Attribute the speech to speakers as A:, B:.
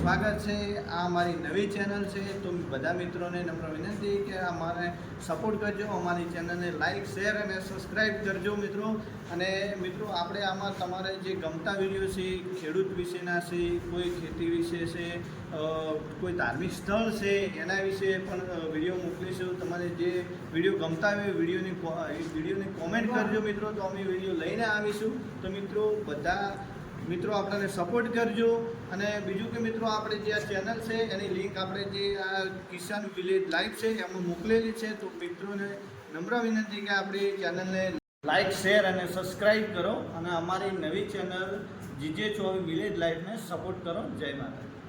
A: સ્વાગત છે. આ મારી નવી ચેનલ છે તો બધા મિત્રોને નમ્ર વિનંતી કે અમારે સપોર્ટ કરજો અમારી ચેનલને લાઇક શેર અને સબસ્ક્રાઈબ કરજો મિત્રો. અને મિત્રો આપણે આમાં તમારે જે ગમતા વીડિયો છે ખેડૂત વિશેના છે કોઈ ખેતી વિશે છે કોઈ ધાર્મિક સ્થળ છે એના વિશે પણ વીડિયો મોકલીશું. તમારે જે વીડિયો ગમતા હોય વિડીયોની વિડીયોની કોમેન્ટ કરજો મિત્રો તો અમે વીડિયો લઈને આવીશું. તો મિત્રો બધા મિત્રો, આપણને સપોર્ટ કરજો. અને બીજું કે મિત્રો, આપણે જે આ ચેનલ છે, એની લિંક આપણે જે આ કિસાન વિલેજ લાઈવ છે, એમાં મોકલેલી છે. તો મિત્રોને નમ્ર વિનંતી કે આપણી ચેનલને લાઈક શેર અને સબસ્ક્રાઈબ કરો. અને અમારી નવી ચેનલ જીજે ચોવી વિલેજ લાઈફને સપોર્ટ કરો. જય માતા